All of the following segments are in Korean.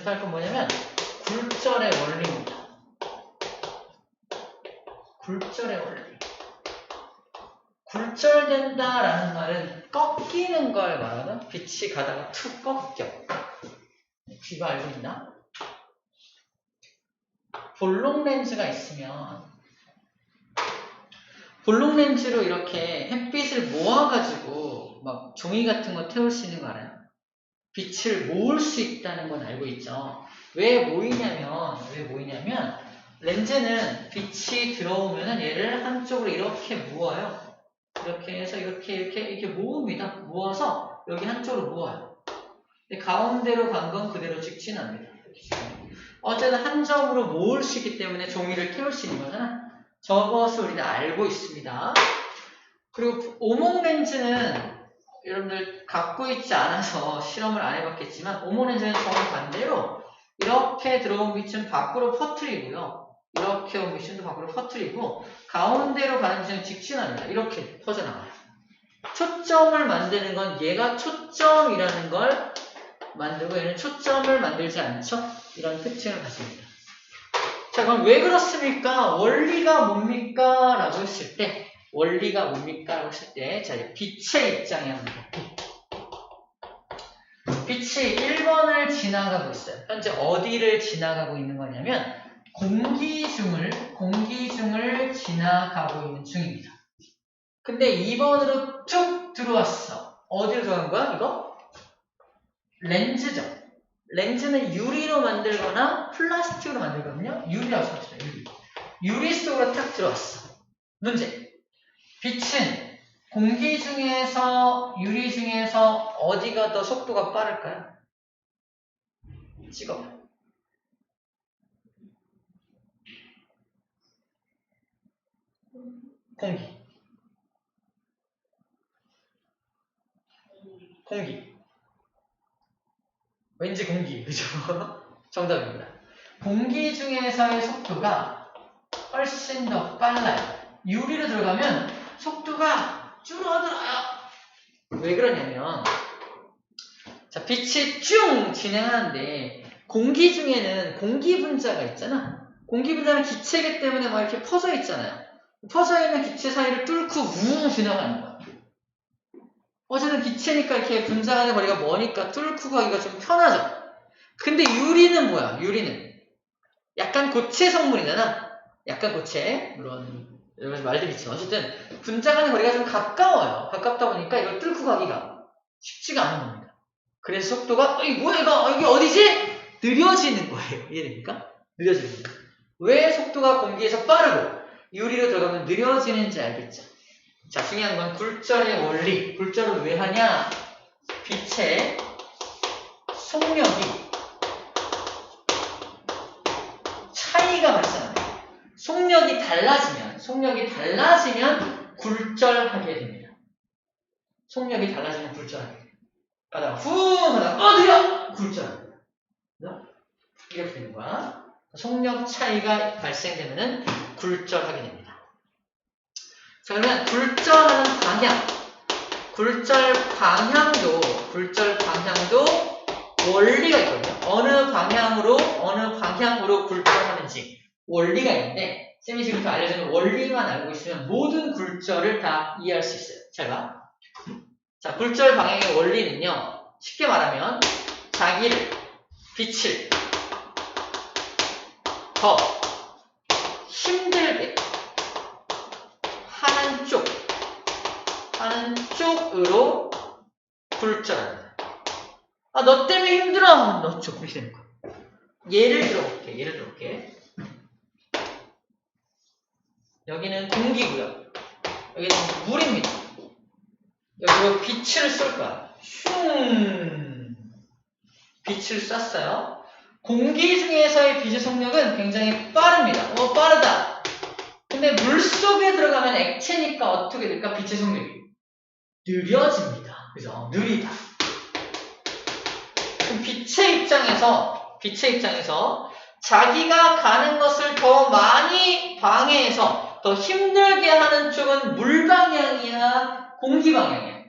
여기서 할 건 뭐냐면 굴절의 원리입니다. 굴절의 원리. 굴절된다라는 말은 꺾이는 걸 말하는 빛이 가다가 툭 꺾여. 귀가 알고 있나? 볼록 렌즈가 있으면 볼록 렌즈로 이렇게 햇빛을 모아가지고 막 종이 같은 거 태울 수 있는 거 알아요? 빛을 모을 수 있다는 건 알고 있죠. 왜 모이냐면 왜 모이냐면 렌즈는 빛이 들어오면은 얘를 한쪽으로 이렇게 모아요. 이렇게 해서 이렇게 이렇게 이렇게 모읍니다. 모아서 여기 한쪽으로 모아요. 가운데로 간 건 그대로 직진 합니다. 어쨌든 한 점으로 모을 수 있기 때문에 종이를 태울 수 있는 거잖아. 저것을 우리는 알고 있습니다. 그리고 오목 렌즈는 여러분들 갖고 있지 않아서 실험을 안 해봤겠지만 오목 렌즈는 정말 반대로 이렇게 들어온 빛은 밖으로 퍼뜨리고요. 이렇게 온 빛은 밖으로 퍼뜨리고 가운데로 가는 빛은 직진합니다. 이렇게 퍼져나가요. 초점을 만드는 건 얘가 초점이라는 걸 만들고 얘는 초점을 만들지 않죠? 이런 특징을 가집니다. 자, 그럼 왜 그렇습니까? 원리가 뭡니까? 라고 했을 때, 원리가 뭡니까? 라고 했을 때, 자, 빛의 입장에 합니다. 빛이 1번을 지나가고 있어요. 현재 어디를 지나가고 있는 거냐면, 공기 중을, 공기 중을 지나가고 있는 중입니다. 근데 2번으로 쭉 들어왔어. 어디로 들어간 거야, 이거? 렌즈죠. 렌즈는 유리로 만들거나 플라스틱으로 만들거든요. 유리라고 생각해요. 유리. 유리 속으로 탁 들어왔어. 문제. 빛은 공기 중에서 유리 중에서 어디가 더 속도가 빠를까요? 찍어봐. 공기. 공기. 왠지 공기, 그죠? 정답입니다. 공기 중에서의 속도가 훨씬 더 빨라요. 유리로 들어가면 속도가 줄어들어요. 왜 그러냐면, 자, 빛이 쭉 진행하는데, 공기 중에는 공기 분자가 있잖아. 공기 분자는 기체이기 때문에 막 이렇게 퍼져 있잖아요. 퍼져 있는 기체 사이를 뚫고 뭉 지나가는 거야. 어쨌든 기체니까 이렇게 분자 간의 거리가 머니까 뚫고 가기가 좀 편하죠. 근데 유리는 뭐야? 유리는 약간 고체 성분이잖아. 약간 고체. 물론 가지 말들이 있지만 어쨌든 분자 간의 거리가 좀 가까워요. 가깝다 보니까 이걸 뚫고 가기가 쉽지가 않은 겁니다. 그래서 속도가 어, 이 뭐야 이거 이게 어디지? 느려지는 거예요. 이해됩니까? 느려지는 거예요. 왜 속도가 공기에서 빠르고 유리로 들어가면 느려지는지 알겠죠? 자, 중요한 건 굴절의 원리. 굴절을 왜 하냐? 빛의 속력이 차이가 발생합니다. 속력이 달라지면, 속력이 달라지면 굴절하게 됩니다. 속력이 달라지면 굴절하게 됩니다. 가다가 후 하다가 어 느려! 굴절합니다. 이렇게 되는 거야. 속력 차이가 발생되면 굴절하게 됩니다. 자, 그러면 굴절하는 방향, 굴절 방향도, 굴절 방향도 원리가 있거든요. 어느 방향으로, 어느 방향으로 굴절하는지 원리가 있는데, 쌤이 지금 알려주는 원리만 알고 있으면 모든 굴절을 다 이해할 수 있어요. 잘 봐. 자, 굴절 방향의 원리는요, 쉽게 말하면, 자기를, 빛을 더 힘들게 하는 쪽, 하는 쪽으로 굴절합니다. 아, 너 때문에 힘들어! 너 쪽, 이렇게 되는 거야. 예를 들어볼게, 예를 들어볼게. 여기는 공기고요. 여기는 물입니다. 여기로 빛을 쏠 거야. 슝! 빛을 쐈어요. 공기 중에서의 빛의 속력은 굉장히 빠릅니다. 어, 빠르다. 근데 물 속에 들어가면 액체니까 어떻게 될까? 빛의 속력이 느려집니다. 그죠? 느리다. 빛의 입장에서, 빛의 입장에서 자기가 가는 것을 더 많이 방해해서 더 힘들게 하는 쪽은 물 방향이야? 공기 방향이야?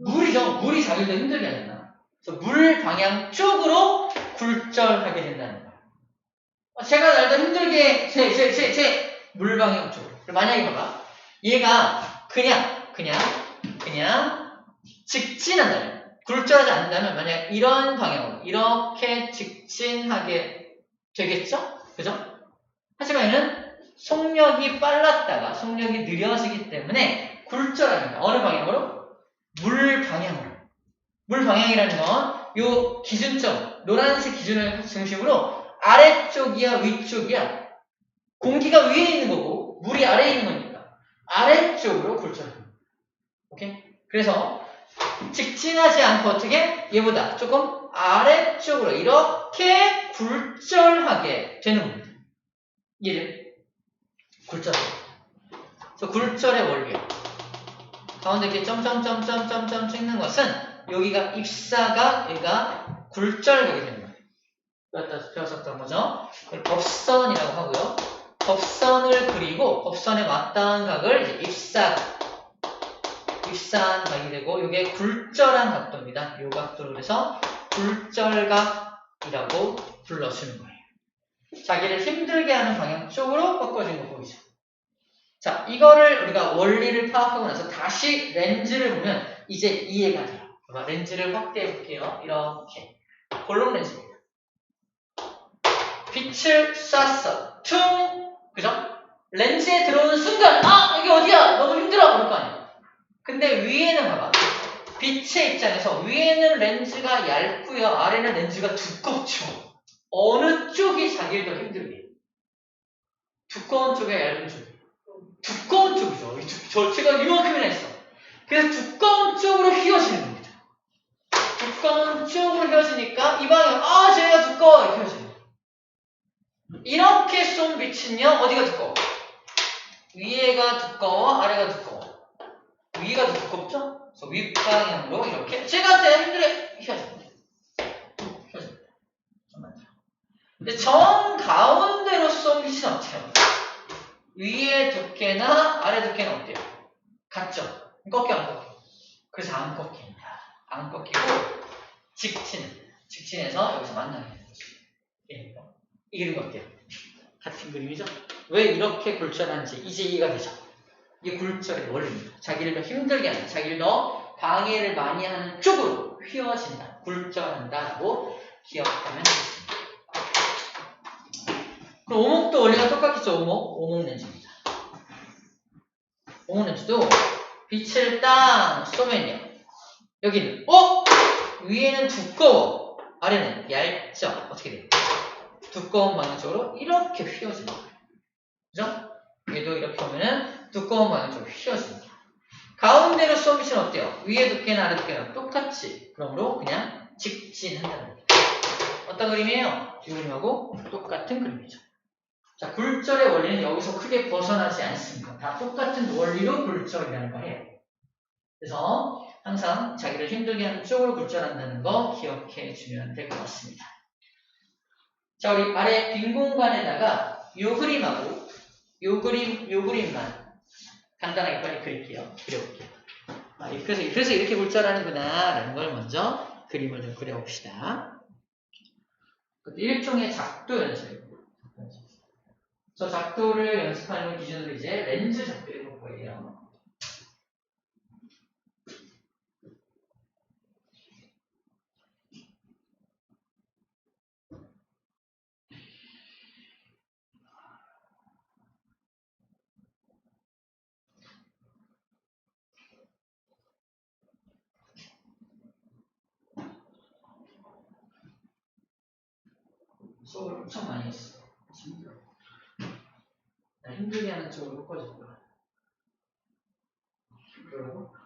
물이죠. 물이 자기를 더 힘들게 하잖아. 그래서 물 방향 쪽으로 굴절하게 된다는 거야. 어, 제가 날도 힘들게 제, 제, 제, 제 물 방향 쪽으로. 만약에 봐봐. 얘가 그냥, 그냥, 그냥 직진한다 면, 굴절하지 않는다면, 만약 이런 방향으로, 이렇게 직진하게 되겠죠? 그죠? 하지만 얘는 속력이 빨랐다가 속력이 느려지기 때문에 굴절합니다. 어느 방향으로? 물 방향으로. 물 방향이라는 건 요 기준점, 노란색 기준을 중심으로 아래쪽이야, 위쪽이야. 공기가 위에 있는 거고 물이 아래에 있는 거니까 아래쪽으로 굴절합니다. 오케이? 그래서 직진하지 않고 어떻게? 얘보다 조금 아래쪽으로 이렇게 굴절하게 되는 겁니다. 이를 굴절. 그래서 굴절의 원리. 가운데 이렇게 점점점점점점 찍는 것은 여기가 입사가 여기가 굴절되게 되는 거예요. 배웠다 배웠었던 거죠. 법선이라고 하고요. 법선을 그리고 법선에 맞닿은 각을 입사 입사한 각이 되고 이게 굴절한 각도입니다. 이 각도를 그래서 굴절각이라고 불러주는 거예요. 자기를 힘들게 하는 방향 쪽으로 꺾어진 거 보이죠? 자, 이거를 우리가 원리를 파악하고 나서 다시 렌즈를 보면 이제 이해가 돼요. 봐봐, 렌즈를 확대해 볼게요. 이렇게. 볼록 렌즈입니다. 빛을 쐈어. 퉁! 그죠? 렌즈에 들어오는 순간, 아! 여기 어디야? 너무 힘들어! 그럴 거 아니야. 근데 위에는 봐봐. 빛의 입장에서 위에는 렌즈가 얇고요. 아래는 렌즈가 두껍죠. 어느 쪽이 자기를 더 힘들게? 두꺼운 쪽에 얇은 쪽이 두꺼운 쪽이죠. 절체가 이만큼이나 있어. 그래서 두꺼운 쪽으로 휘어지는 겁니다. 두꺼운 쪽으로 휘어지니까 이 방향, 아, 쟤가 두꺼워! 이렇게 휘어지는. 이렇게 쏜 빛은요, 어디가 두꺼워? 위에가 두꺼워, 아래가 두꺼워. 위가 두껍죠? 그래서 윗방향으로 이렇게 제가 제 힘들게 휘어집니다. 휘어집니다. 잠깐만요. 근데 정 가운데로 쏜 빛은 어때요? 위에 두께나 아래 두께는 어때요? 같죠? 꺾여 안 꺾여? 그래서 안 꺾입니다. 안 꺾이고 직진, 직진해서 여기서 만나게 되는 거죠. 예, 이런 거 어때요? 같은 그림이죠? 왜 이렇게 굴절하는지 이제 이해가 되죠? 이게 굴절의 원리입니다. 자기를 더 힘들게 하는, 자기를 더 방해를 많이 하는 쪽으로 휘어진다, 굴절한다라고 기억하면 되겠습니다. 그럼 오목도 원리가 똑같겠죠, 오목? 오목 렌즈입니다. 오목 렌즈도 빛을 딱 쏘면요. 여기는, 어? 위에는 두꺼워. 아래는 얇죠? 어떻게 돼요? 두꺼운 방향 쪽으로 이렇게 휘어집니다. 그죠? 얘도 이렇게 오면은 두꺼운 방향 쪽으로 휘어집니다. 가운데로 쏘 빛은 어때요? 위에 두께나 아래 두께나 똑같이. 그러므로 그냥 직진한다는 겁니다. 어떤 그림이에요? 이 그림하고 똑같은 그림이죠. 자, 굴절의 원리는 여기서 크게 벗어나지 않습니다. 다 똑같은 원리로 굴절이라는 걸 해요. 그래서 항상 자기를 힘들게 하는 쪽으로 굴절한다는 거 기억해 주면 될 것 같습니다. 자, 우리 아래 빈 공간에다가 요 그림하고 요 그림, 요 그림만 간단하게 빨리 그릴게요. 그려볼게요. 아, 그래서, 그래서 이렇게 굴절하는구나 라는 걸 먼저 그림을 좀 그려봅시다. 일종의 작도 연습 저 작도를 연습하는 기준으로 이제 렌즈 작도를 해볼 거예요. 수업을 엄청 많이 했어. 힘들어. 나 힘들게 하는 쪽으로 거야. 그러고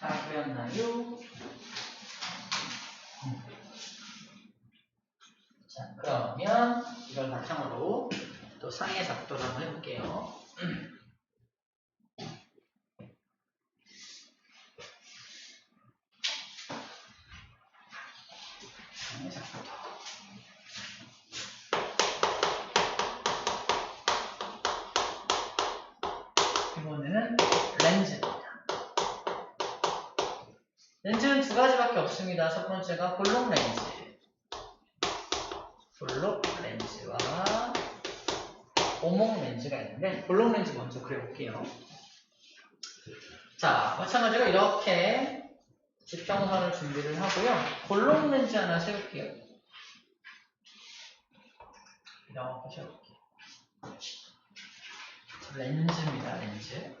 그렸나요? 음. 자, 그러면 이걸 바탕으로 또 상의 작도를 한번 해볼게요. 상의 작도. 이번에는 렌즈입니다. 렌즈는 두 없습니다. 첫 번째가 볼록 렌즈. 볼록 렌즈와 오목 렌즈가 있는데 볼록 렌즈 먼저 그려볼게요. 자, 마찬가지로 이렇게 지평선을 준비를 하고요. 볼록 렌즈 하나 세울게요. 이렇게 세울게요. 렌즈입니다, 렌즈.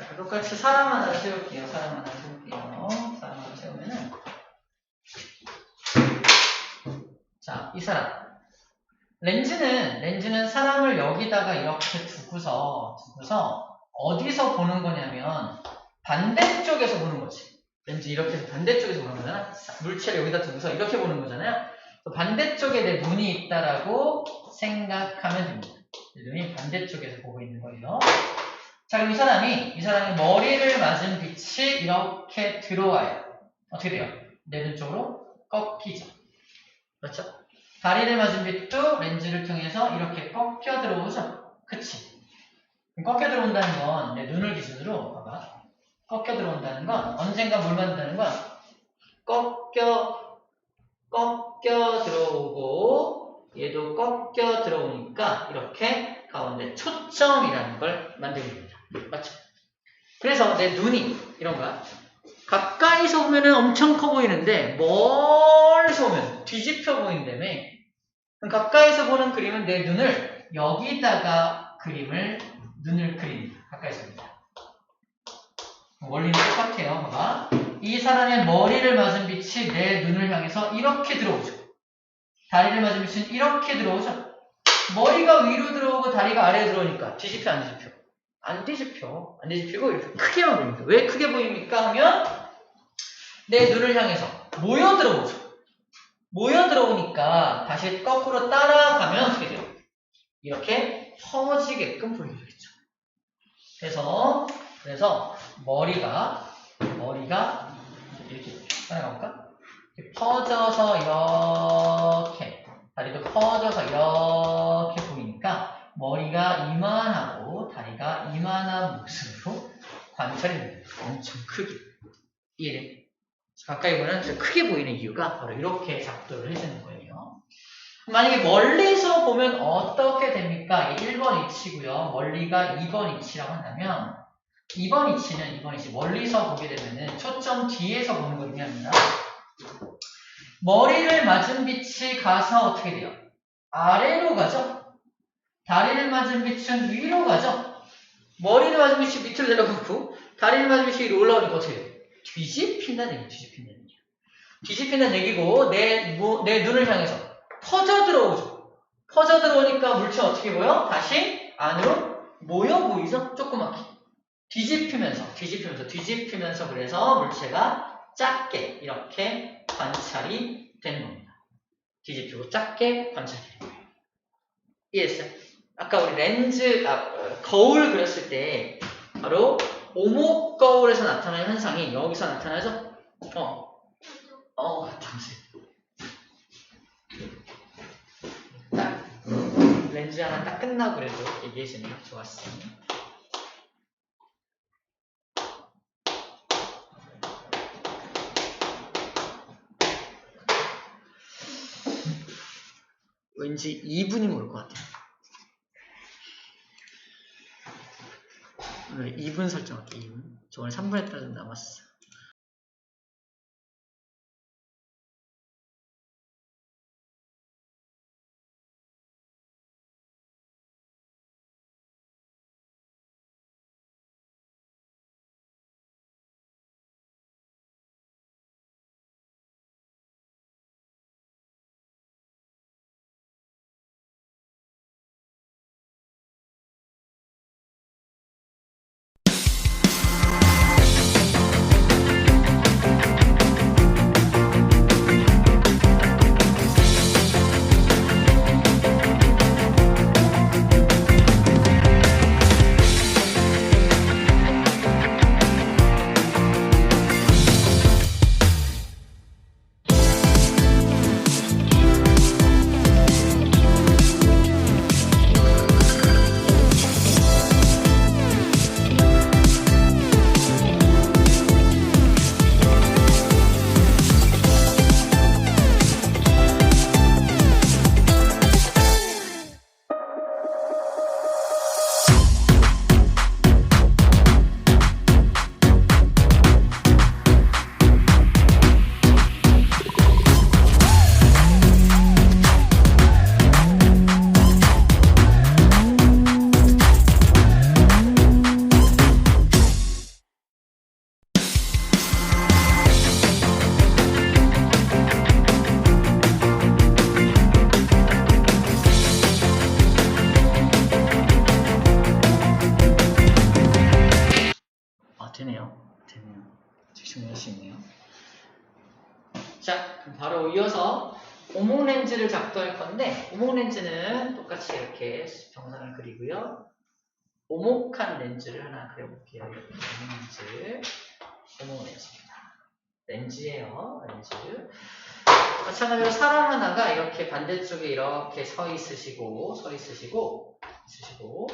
자, 똑같이 사람 하나 세울게요. 사람 하나 세울게요. 사람 하나 세우면은. 자, 이 사람. 렌즈는, 렌즈는 사람을 여기다가 이렇게 두고서, 두고서, 어디서 보는 거냐면, 반대쪽에서 보는 거지. 렌즈 이렇게 해서 반대쪽에서 보는 거잖아. 물체를 여기다 두고서 이렇게 보는 거잖아요. 또 반대쪽에 내 눈이 있다라고 생각하면 됩니다. 내 눈이 반대쪽에서 보고 있는 거예요. 자, 그럼 이 사람이, 이 사람이 머리를 맞은 빛이 이렇게 들어와요. 어떻게 돼요? 내 눈 쪽으로 꺾이죠. 그렇죠? 다리를 맞은 빛도 렌즈를 통해서 이렇게 꺾여 들어오죠? 그치? 꺾여 들어온다는 건 내 눈을 기준으로, 봐봐. 꺾여 들어온다는 건 언젠가 뭘 만든다는 건 꺾여, 꺾여 들어오고 얘도 꺾여 들어오니까 이렇게 가운데 초점이라는 걸 만들게 됩니다. 맞죠? 그래서 내 눈이 이런 거야. 가까이서 보면은 엄청 커 보이는데 멀리서 보면 뒤집혀 보인다며. 가까이서 보는 그림은 내 눈을 여기다가 그림을 눈을 그립니다. 가까이서 봅니다. 원리는 똑같아요. 봐봐. 이 사람의 머리를 맞은 빛이 내 눈을 향해서 이렇게 들어오죠. 다리를 맞은 빛은 이렇게 들어오죠. 머리가 위로 들어오고 다리가 아래로 들어오니까 뒤집혀 안 뒤집혀? 안 뒤집혀. 안 뒤집히고 이렇게 크게만 보입니다. 왜 크게 보입니까? 하면 내 눈을 향해서 모여 들어오죠. 모여 들어오니까 다시 거꾸로 따라가면 어떻게 돼요? 이렇게 퍼지게끔 보이게 되겠죠. 그래서 그래서 머리가 머리가 이렇게 따라가볼까? 이렇게 퍼져서 이렇게 다리도 퍼져서 이렇게 보이니까 머리가 이만하고 다리가 이만한 모습으로 관찰이 됩니다. 엄청 크게 이해돼? 가까이 보면 더 크게 보이는 이유가 바로 이렇게 작도를 해주는 거예요. 만약에 멀리서 보면 어떻게 됩니까? 이게 1번 위치고요. 멀리가 2번 위치라고 한다면 2번 위치는 2번 위치 멀리서 보게 되면은 초점 뒤에서 보는 거 의미합니다. 머리를 맞은 빛이 가서 어떻게 돼요? 아래로 가죠? 다리를 맞은 빛은 위로 가죠? 머리를 맞은 빛이 밑으로 내려가고 다리를 맞은 빛이 위로 올라오니까 어떻게 돼요? 뒤집힌다는 얘기예요. 뒤집힌다는 얘기예요. 뒤집힌다는 얘기고 내, 무- 내 눈을 향해서 퍼져 들어오죠. 퍼져 들어오니까 물체 어떻게 보여? 다시 안으로 모여 보이죠? 조그맣게. 뒤집히면서, 뒤집히면서, 뒤집히면서 그래서 물체가 작게 이렇게 관찰이 되는 겁니다. 뒤집히고 작게 관찰이 되는 거예요. 이해했어요? 아까 우리 렌즈, 아, 어, 거울 그렸을 때 바로 오목 거울에서 나타나는 현상이 여기서 나타나죠? 어, 어, 잠시. 딱 렌즈 하나 딱 끝나고 그래도 얘기해주면 좋았어. 왠지 2분이면 올 것 같아. 오늘 2분 설정할게, 2분. 저 오늘 3분 했다 좀 남았어. 똑같이 이렇게 병상을 그리고요. 오목한 렌즈를 하나 그려볼게요. 렌즈, 오목 렌즈입니다. 렌즈예요, 렌즈. 마찬가지로 사람 하나가 이렇게 반대쪽에 이렇게 서 있으시고, 서 있으시고, 있으시고,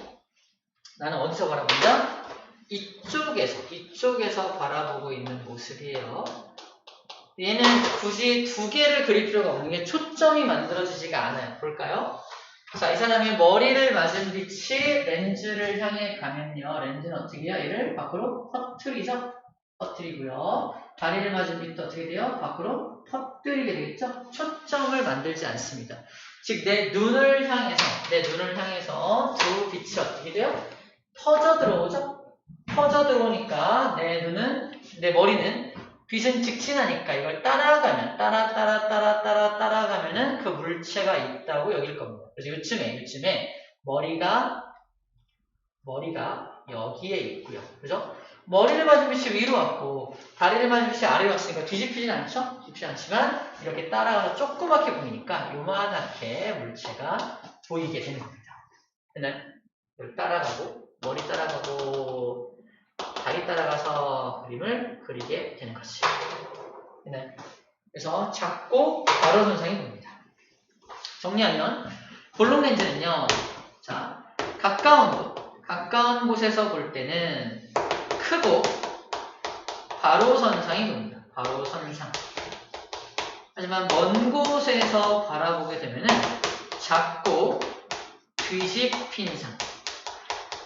나는 어디서 바라본다? 이쪽에서, 이쪽에서 바라보고 있는 모습이에요. 얘는 굳이 두 개를 그릴 필요가 없는 게 초점이 만들어지지가 않아요. 볼까요? 자, 이 사람이 머리를 맞은 빛이 렌즈를 향해 가면요. 렌즈는 어떻게 해요? 얘를 밖으로 퍼트리죠? 퍼트리고요. 다리를 맞은 빛도 어떻게 돼요? 밖으로 퍼뜨리게 되겠죠? 초점을 만들지 않습니다. 즉, 내 눈을 향해서, 내 눈을 향해서 두 빛이 어떻게 돼요? 퍼져 들어오죠? 퍼져 들어오니까 내 눈은, 내 머리는 빛은 직진하니까 이걸 따라가면, 따라, 따라, 따라, 따라, 따라가면은 그 물체가 있다고 여길 겁니다. 그래서 요즘에, 요즘에 머리가, 머리가 여기에 있고요. 그죠? 머리를 맞은 빛이 위로 왔고, 다리를 맞은 빛이 아래로 왔으니까 뒤집히진 않죠? 뒤집히지 않지만, 이렇게 따라가서 조그맣게 보이니까 요만하게 물체가 보이게 되는 겁니다. 이걸 따라가고, 머리 따라가고, 다리 따라가서 그림을 그리게 되는. 네. 그래서 작고 가로 선상이 보입니다. 정리하면 볼록 렌즈는요. 자, 가까운 곳, 가까운 곳에서 볼 때는 크고 가로 선상이 보입니다. 가로 선상. 하지만 먼 곳에서 바라보게 되면은 작고 뒤집힌 상.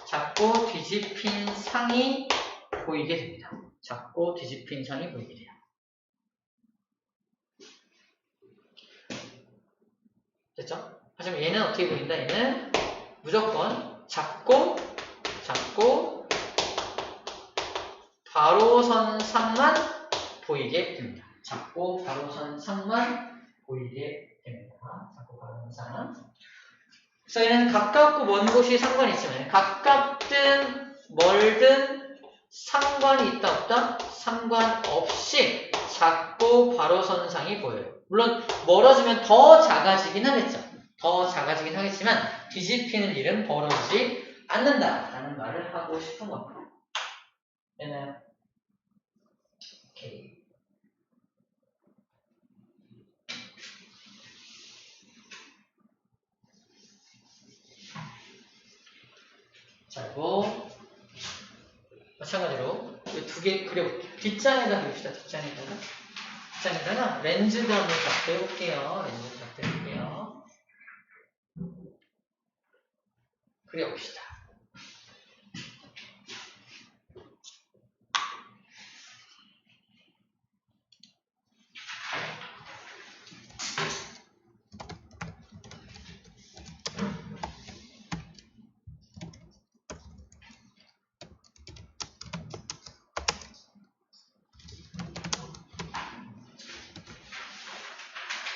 작고 뒤집힌 상이 보이게 됩니다. 작고 뒤집힌 상이 보이게 돼요. 됐죠? 하지만 얘는 어떻게 보인다? 얘는 무조건 작고 작고 가로선 상만 보이게 됩니다. 작고 가로선 상만 보이게 됩니다. 작고 가로선 상. 그래서 얘는 가깝고 먼 곳이 상관이 있지만 가깝든 멀든 상관이 있다 없다? 상관없이 작고 가로선상이 보여요. 물론 멀어지면 더 작아지긴 하겠죠. 더 작아지긴 하겠지만 뒤집히는 일은 벌어지지 않는다 라는 말을 하고 싶은 겁니다. 되나요? 오케이. 자, 이거 마찬가지로 두 개 그려볼게요. 뒷장에다 그립시다. 뒷장에다가. 뒷장에다가 렌즈도 한번 작도해볼게요. 렌즈 작도해볼게요. 그려봅시다.